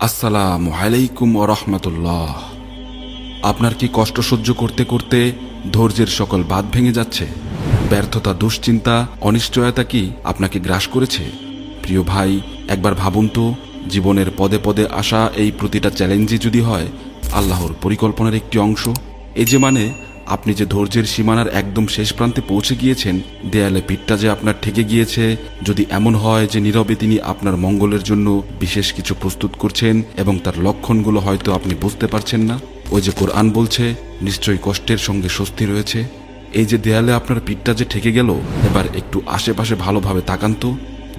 আসসালামু আলাইকুম ও রহমতুল্লাহ। আপনার কি কষ্ট সহ্য করতে করতে ধৈর্যের সকল বাদ ভেঙে যাচ্ছে? ব্যর্থতা, দুশ্চিন্তা, অনিশ্চয়তা কি আপনাকে গ্রাস করেছে? প্রিয় ভাই, একবার ভাবুন তো, জীবনের পদে পদে আসা এই প্রতিটা চ্যালেঞ্জই যদি হয়, আল্লাহর পরিকল্পনার একটি অংশ। এই যে মানে আপনি যে ধৈর্যের সীমানার একদম শেষ প্রান্তে পৌঁছে গিয়েছেন, দেয়ালে পিঠটা যে আপনার ঠেকে গিয়েছে, যদি এমন হয় যে নীরবে তিনি আপনার মঙ্গলের জন্য বিশেষ কিছু প্রস্তুত করছেন এবং তার লক্ষণগুলো হয়তো আপনি বুঝতে পারছেন না, ওই যে কোরআন বলছে, নিশ্চয়ই কষ্টের সঙ্গে স্বস্তি রয়েছে। এই যে দেয়ালে আপনার পিঠটা যে ঠেকে গেল, এবার একটু আশেপাশে ভালোভাবে তাকান তো।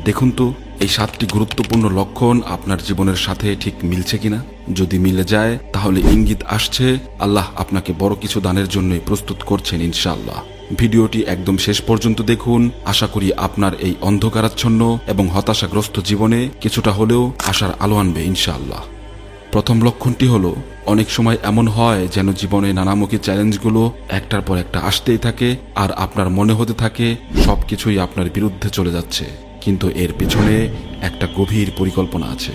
দেখুন তো এই সাতটি গুরুত্বপূর্ণ লক্ষণ আপনার জীবনের সাথে ঠিক মিলছে কিনা? যদি মিলে যায়, তাহলে ইঙ্গিত আসছে, আল্লাহ আপনাকে বড় কিছু দানের জন্যই প্রস্তুত করছেন ইনশাআল্লাহ। ভিডিওটি একদম শেষ পর্যন্ত দেখুন। আশা করি আপনার এই অন্ধকারাচ্ছন্ন এবং হতাশাগ্রস্ত জীবনে কিছুটা হলেও আশার আলো আনবে ইনশাআল্লাহ। প্রথম লক্ষণটি হলো, অনেক সময় এমন হয় যেন জীবনে নানামুখী চ্যালেঞ্জগুলো একটার পর একটা আসতেই থাকে আর আপনার মনে হতে থাকে সব কিছুই আপনার বিরুদ্ধে চলে যাচ্ছে। কিন্তু এর পেছনে একটা গভীর পরিকল্পনা আছে।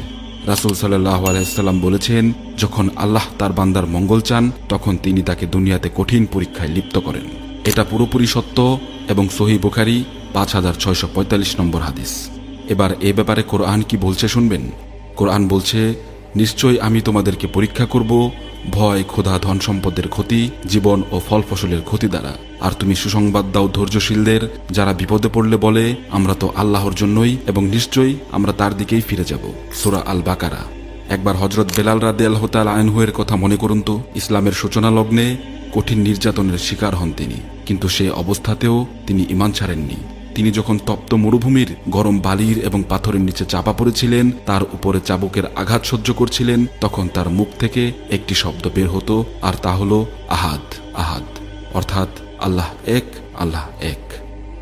রাসুল সাল্লাহ আলাইসাল্লাম বলেছেন, যখন আল্লাহ তার বান্দার মঙ্গল চান, তখন তিনি তাকে দুনিয়াতে কঠিন পরীক্ষায় লিপ্ত করেন। এটা পুরোপুরি সত্য এবং সহি বুখারি পাঁচ হাজার ছয়শো পঁয়তাল্লিশ নম্বর হাদিস। এবার এ ব্যাপারে কোরআন কি বলছে শুনবেন? কোরআন বলছে, নিশ্চয়ই আমি তোমাদেরকে পরীক্ষা করব ভয়, ক্ষুধা, ধন সম্পদের ক্ষতি, জীবন ও ফল ফসলের ক্ষতি দ্বারা। আর তুমি সুসংবাদ দাও ধৈর্যশীলদের, যারা বিপদে পড়লে বলে, আমরা তো আল্লাহর জন্যই এবং নিশ্চয়ই আমরা তার দিকেই ফিরে যাব। সুরা আল বাকারা একবার হজরত বেলাল রাদে আল্লাহতাল আইনহুয়ের কথা মনে করুন তো, ইসলামের সূচনা লগ্নে কঠিন নির্যাতনের শিকার হন তিনি। কিন্তু সে অবস্থাতেও তিনি ইমান ছাড়েননি। তিনি যখন তপ্ত মরুভূমির গরম বালির এবং পাথরের নিচে চাপা পড়েছিলেন, তার উপরে চাবুকের আঘাত সহ্য করছিলেন, তখন তার মুখ থেকে একটি শব্দ বের হতো, আর তা হলো, আহাদ আহাদ। অর্থাৎ, আল্লাহ এক আল্লাহ এক।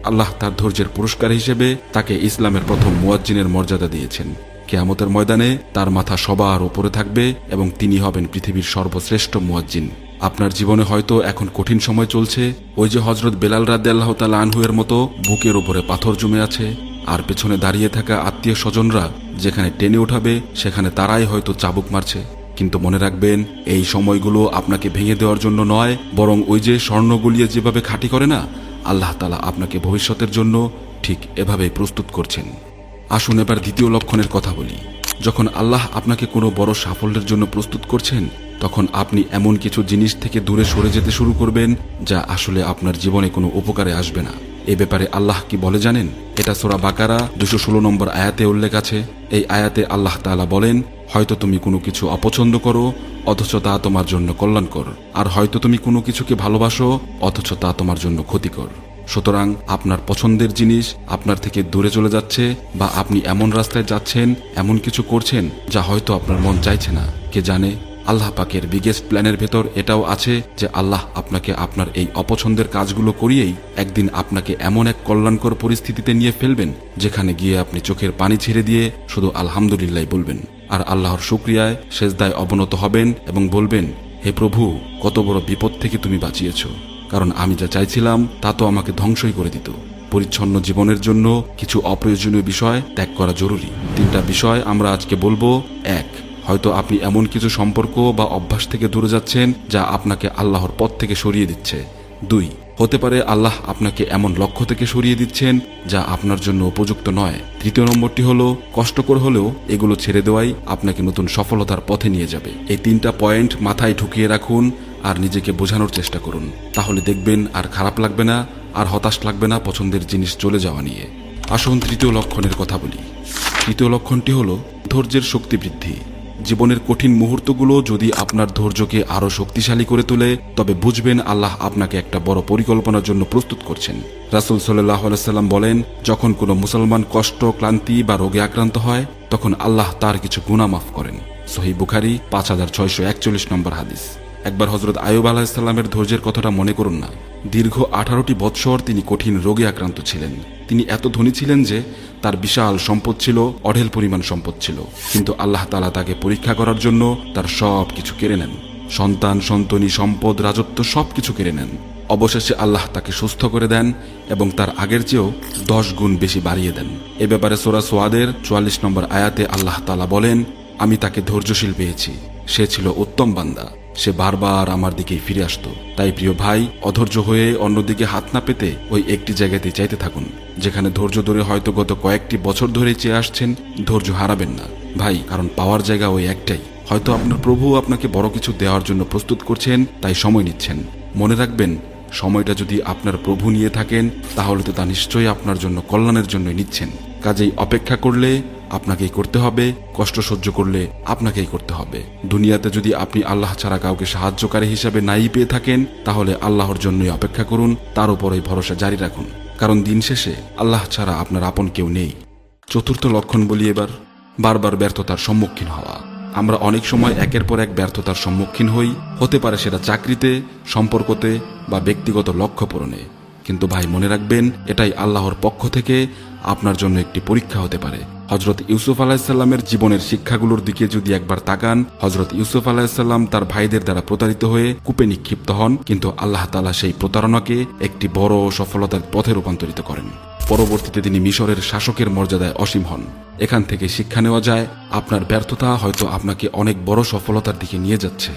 আল্লাহ তার ধৈর্যের পুরস্কার হিসেবে তাকে ইসলামের প্রথম মুয়াজ্জিনের মর্যাদা দিয়েছেন। কেয়ামতের ময়দানে তার মাথা সবার ওপরে থাকবে এবং তিনি হবেন পৃথিবীর সর্বশ্রেষ্ঠ মুয়াজ্জিন। আপনার জীবনে হয়তো এখন কঠিন সময় চলছে। ওই যে হজরত বেলাল রাদ্দে আল্লাহ তালা আনহুয়ের মতো বুকের উপরে পাথর জমে আছে আর পেছনে দাঁড়িয়ে থাকা আত্মীয় স্বজনরা যেখানে টেনে ওঠাবে, সেখানে তারাই হয়তো চাবুক মারছে। কিন্তু মনে রাখবেন, এই সময়গুলো আপনাকে ভেঙে দেওয়ার জন্য নয়, বরং ওই যে স্বর্ণ গলিয়ে যেভাবে খাঁটি করে না, আল্লাহ তালা আপনাকে ভবিষ্যতের জন্য ঠিক এভাবেই প্রস্তুত করছেন। আসুন এবার দ্বিতীয় লক্ষণের কথা বলি। যখন আল্লাহ আপনাকে কোনো বড় সাফল্যের জন্য প্রস্তুত করছেন তখন আপনি এমন কিছু জিনিস থেকে দূরে সরে যেতে শুরু করবেন, যা আসলে আপনার জীবনে কোনো উপকারে আসবে না। এ ব্যাপারে আল্লাহ কি বলে জানেন? এটা সোরা বাকারা, দুশো ষোলো নম্বর আয়াতে উল্লেখ আছে। এই আয়াতে আল্লাহ তাআলা বলেন, হয়তো তুমি কোনো কিছু অপছন্দ করো, অথচ তা তোমার জন্য কল্যাণকর। আর হয়তো তুমি কোনো কিছুকে ভালোবাসো, অথচ তা তোমার জন্য ক্ষতিকর। সুতরাং আপনার পছন্দের জিনিস আপনার থেকে দূরে চলে যাচ্ছে, বা আপনি এমন রাস্তায় যাচ্ছেন, এমন কিছু করছেন, যা হয়তো আপনার মন চাইছে না। কে জানে? আল্লাহ পাকের বিগেস্ট প্ল্যানের ভেতর এটাও আছে যে আল্লাহ আপনাকে আপনার এই অপছন্দের কাজগুলো করিয়েই একদিন আপনাকে এমন এক কল্যাণকর পরিস্থিতিতে নিয়ে ফেলবেন, যেখানে গিয়ে আপনি চোখের পানি ছেড়ে দিয়ে শুধু আলহামদুলিল্লাহ বলবেন। আর আল্লাহর শুক্রিয়ায় সেজদায় অবনত হবেন এবং বলবেন, হে প্রভু, কত বড় বিপদ থেকে তুমি বাঁচিয়েছ। কারণ আমি যা চাইছিলাম, তা তো আমাকে ধ্বংসই করে দিত। পরিচ্ছন্ন জীবনের জন্য কিছু অপ্রয়োজনীয় বিষয় ত্যাগ করা জরুরি। তিনটা বিষয় আমরা আজকে বলব, এক হয়তো আপনি এমন কিছু সম্পর্ক বা অভ্যাস থেকে দূরে যাচ্ছেন যা আপনাকে আল্লাহর পথ থেকে সরিয়ে দিচ্ছে। দুই, হতে পারে আল্লাহ আপনাকে এমন লক্ষ্য থেকে সরিয়ে দিচ্ছেন যা আপনার জন্য উপযুক্ত নয়। তৃতীয় নম্বরটি হলো, কষ্টকর হলেও এগুলো ছেড়ে দেওয়াই আপনাকে নতুন সফলতার পথে নিয়ে যাবে। এই তিনটা পয়েন্ট মাথায় ঢুকিয়ে রাখুন আর নিজেকে বোঝানোর চেষ্টা করুন। তাহলে দেখবেন আর খারাপ লাগবে না, আর হতাশ লাগবে না পছন্দের জিনিস চলে যাওয়া নিয়ে। আসুন তৃতীয় লক্ষণের কথা বলি। তৃতীয় লক্ষণটি হলো, ধৈর্যের শক্তি বৃদ্ধি। জীবনের কঠিন মুহূর্তগুলো যদি আপনার ধৈর্যকে আরও শক্তিশালী করে তোলে, তবে বুঝবেন আল্লাহ আপনাকে একটা বড় পরিকল্পনার জন্য প্রস্তুত করছেন। রাসুল সাল্লাহ আলাইসাল্লাম বলেন, যখন কোনো মুসলমান কষ্ট, ক্লান্তি বা রোগে আক্রান্ত হয়, তখন আল্লাহ তার কিছু গুণা মাফ করেন। সহি বুখারি, পাঁচ হাজার ছয়শো একচল্লিশ নম্বর হাদিস। একবার হজরত আয়ুব আলাহিসাল্লামের ধৈর্যের কথাটা মনে করুন না। দীর্ঘ আঠারোটি বৎসর তিনি কঠিন রোগে আক্রান্ত ছিলেন। তিনি এত ধনী ছিলেন যে তার বিশাল সম্পদ ছিল, অঢেল পরিমাণ সম্পদ ছিল। কিন্তু আল্লাহ তালা তাকে পরীক্ষা করার জন্য তার সব কিছু কেড়ে নেন। সন্তান সন্তনী সম্পদ, রাজত্ব সব কিছু কেড়ে নেন। অবশেষে আল্লাহ তাকে সুস্থ করে দেন এবং তার আগের চেয়েও দশ গুণ বেশি বাড়িয়ে দেন। এ ব্যাপারে সোরা সোয়াদের চুয়াল্লিশ নম্বর আয়াতে আল্লাহ তালা বলেন আমি তাকে ধৈর্যশীল পেয়েছি। সে ছিল উত্তম বান্দা। সে বারবার আমার দিকেই ফিরে আসতো। তাই প্রিয় ভাই, অধৈর্য হয়ে অন্যদিকে হাত না পেতে ওই একটি জায়গাতেই চাইতে থাকুন, যেখানে ধৈর্য ধরে হয়তো গত কয়েকটি বছর ধরে চেয়ে আসছেন, ধৈর্য হারাবেন না। ভাই, কারণ পাওয়ার জায়গা ওই একটাই। হয়তো আপনার প্রভু আপনাকে বড় কিছু দেওয়ার জন্য প্রস্তুত করছেন, তাই সময় নিচ্ছেন। মনে রাখবেন, সময়টা যদি আপনার প্রভু নিয়ে থাকেন, তাহলে তো তা নিশ্চয়ই আপনার জন্য কল্যাণের জন্যই নিচ্ছেন। কাজেই অপেক্ষা করলে আপনাকেই করতে হবে, কষ্ট সহ্য করলে আপনাকেই করতে হবে। দুনিয়াতে যদি আপনি আল্লাহ ছাড়া কাউকে সাহায্যকারী হিসাবে নাই পেয়ে থাকেন, তাহলে আল্লাহর জন্যই অপেক্ষা করুন, তার উপরই ভরসা জারি রাখুন। কারণ দিন শেষে আল্লাহ ছাড়া আপনার আপন কেউ নেই। চতুর্থ লক্ষণ বলি এবার, বারবার ব্যর্থতার সম্মুখীন হওয়া। আমরা অনেক সময় একের পর এক ব্যর্থতার সম্মুখীন হই, হতে পারে সেটা চাকরিতে, সম্পর্কতে বা ব্যক্তিগত লক্ষ্য পূরণে। কিন্তু ভাই, মনে রাখবেন, এটাই আল্লাহর পক্ষ থেকে আপনার জন্য একটি পরীক্ষা হতে পারে। হজরত ইউসুফ আলাহিসাল্লামের জীবনের শিক্ষাগুলোর দিকে যদি একবার তাকান হজরত ইউসুফ আলাহিসাল্লাম তার ভাইদের দ্বারা প্রতারিত হয়ে কূপে নিক্ষিপ্ত হন, কিন্তু আল্লাহ তালা সেই প্রতারণাকে একটি বড় সফলতার পথে রূপান্তরিত করেন। পরবর্তীতে তিনি মিশরের শাসকের মর্যাদায় অসীম হন। এখান থেকে শিক্ষা নেওয়া যায়, আপনার ব্যর্থতা হয়তো আপনাকে অনেক বড় সফলতার দিকে নিয়ে যাচ্ছে।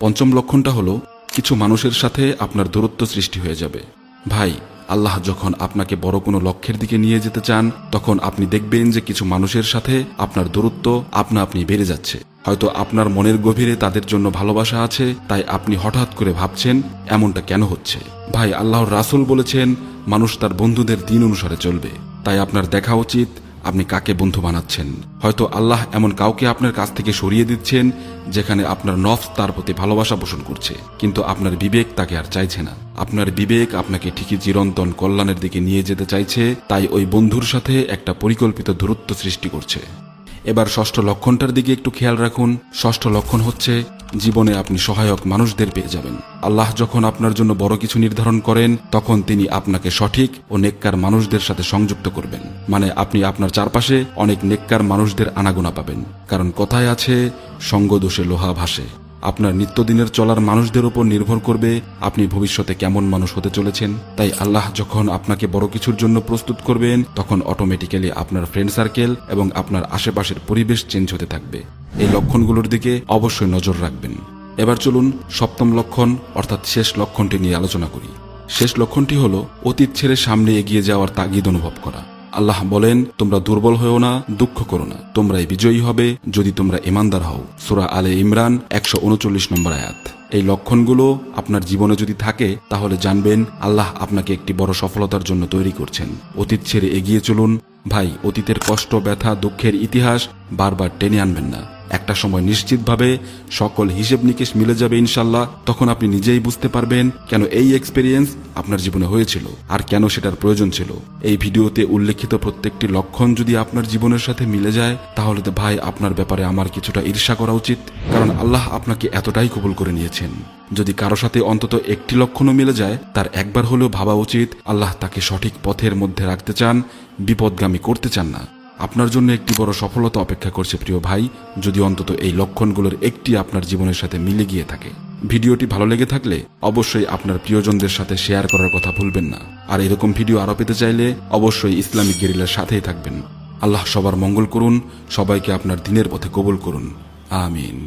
পঞ্চম লক্ষণটা হলো, কিছু মানুষের সাথে আপনার দূরত্ব সৃষ্টি হয়ে যাবে। ভাই আল্লাহ যখন আপনাকে বড় কোনো লক্ষ্যের দিকে নিয়ে যেতে চান, তখন আপনি দেখবেন যে কিছু মানুষের সাথে আপনার দূরত্ব আপনা আপনি বেড়ে যাচ্ছে। হয়তো আপনার মনের গভীরে তাদের জন্য ভালোবাসা আছে, তাই আপনি হঠাৎ করে ভাবছেন, এমনটা কেন হচ্ছে? ভাই, আল্লাহর রাসুল বলেছেন, মানুষ তার বন্ধুদের দিন অনুসারে চলবে। তাই আপনার দেখা উচিত আপনি কাকে বন্ধু বানাচ্ছেন? হয়তো আল্লাহ এমন কাউকে আপনার কাছ থেকে সরিয়ে দিচ্ছেন, যেখানে আপনার নফস তার প্রতি ভালোবাসা পোষণ করছে। কিন্তু আপনার বিবেক তাকে আর চাইছে না। আপনার বিবেক আপনাকে ঠিকই চিরন্তন কল্যাণের দিকে নিয়ে যেতে চাইছে, তাই ওই বন্ধুর সাথে একটা পরিকল্পিত দূরত্ব সৃষ্টি করছে। এবার ষষ্ঠ লক্ষণটার দিকে একটু খেয়াল রাখুন। ষষ্ঠ লক্ষণ হচ্ছে, জীবনে আপনি সহায়ক মানুষদের পেয়ে যাবেন। আল্লাহ যখন আপনার জন্য বড় কিছু নির্ধারণ করেন, তখন তিনি আপনাকে সঠিক ও নেককার মানুষদের সাথে সংযুক্ত করবেন। মানে আপনি আপনার চারপাশে অনেক নেককার মানুষদের আনাগোনা পাবেন। কারণ কথায় আছে, সঙ্গদোষে লোহা ভাসে। আপনার নিত্যদিনের চলার মানুষদের উপর নির্ভর করবে আপনি ভবিষ্যতে কেমন মানুষ হতে চলেছেন। তাই আল্লাহ যখন আপনাকে বড় কিছুর জন্য প্রস্তুত করবেন, তখন অটোমেটিক্যালি আপনার ফ্রেন্ড সার্কেল এবং আপনার আশেপাশের পরিবেশ চেঞ্জ হতে থাকবে। এই লক্ষণগুলোর দিকে অবশ্যই নজর রাখবেন। এবার চলুন সপ্তম লক্ষণ অর্থাৎ শেষ লক্ষণটি নিয়ে আলোচনা করি। শেষ লক্ষণটি হল অতীত ছেড়ে সামনে এগিয়ে যাওয়ার তাগিদ অনুভব করা। আল্লাহ বলেন, তোমরা দুর্বল হয়েও না, দুঃখ করো না। তোমরাই বিজয়ী হবে যদি তোমরা ইমানদার হও। সুরা আলে ইমরান একশো উনচল্লিশ নম্বর আয়াত। এই লক্ষণগুলো আপনার জীবনে যদি থাকে, তাহলে জানবেন আল্লাহ আপনাকে একটি বড় সফলতার জন্য তৈরি করছেন। অতীত ছেড়ে এগিয়ে চলুন। ভাই, অতীতের কষ্ট, ব্যথা, দুঃখের ইতিহাস বারবার টেনে আনবেন না। একটা সময় নিশ্চিতভাবে সকল হিসেব নিকেশ মিলে যাবে ইনশাল্লাহ। তখন আপনি নিজেই বুঝতে পারবেন কেন এই এক্সপেরিয়েন্স আপনার জীবনে হয়েছিল আর কেন সেটার প্রয়োজন ছিল। এই ভিডিওতে উল্লেখিত প্রত্যেকটি লক্ষণ যদি আপনার জীবনের সাথে মিলে যায়, তাহলে তো ভাই আপনার ব্যাপারে আমার কিছুটা ঈর্ষা করা উচিত, কারণ আল্লাহ আপনাকে এতটাই কবুল করে নিয়েছেন। যদি কারও সাথে অন্তত একটি লক্ষণও মিলে যায়, তার একবার হলেও ভাবা উচিত, আল্লাহ তাকে সঠিক পথের মধ্যে রাখতে চান, বিপদগামী করতে চান না। আপনার জন্য একটি বড় সফলতা অপেক্ষা করছে প্রিয় ভাই, যদি অন্তত এই লক্ষণগুলোর একটি আপনার জীবনের সাথে মিলে গিয়ে থাকে। ভিডিওটি ভালো লেগে থাকলে অবশ্যই আপনার প্রিয়জনদের সাথে শেয়ার করার কথা ভুলবেন না। আর এরকম ভিডিও আরও পেতে চাইলে অবশ্যই ইসলামিক গেরিলার সাথেই থাকবেন। আল্লাহ সবার মঙ্গল করুন, সবাইকে আপনার দিনের পথে কবুল করুন। আমিন।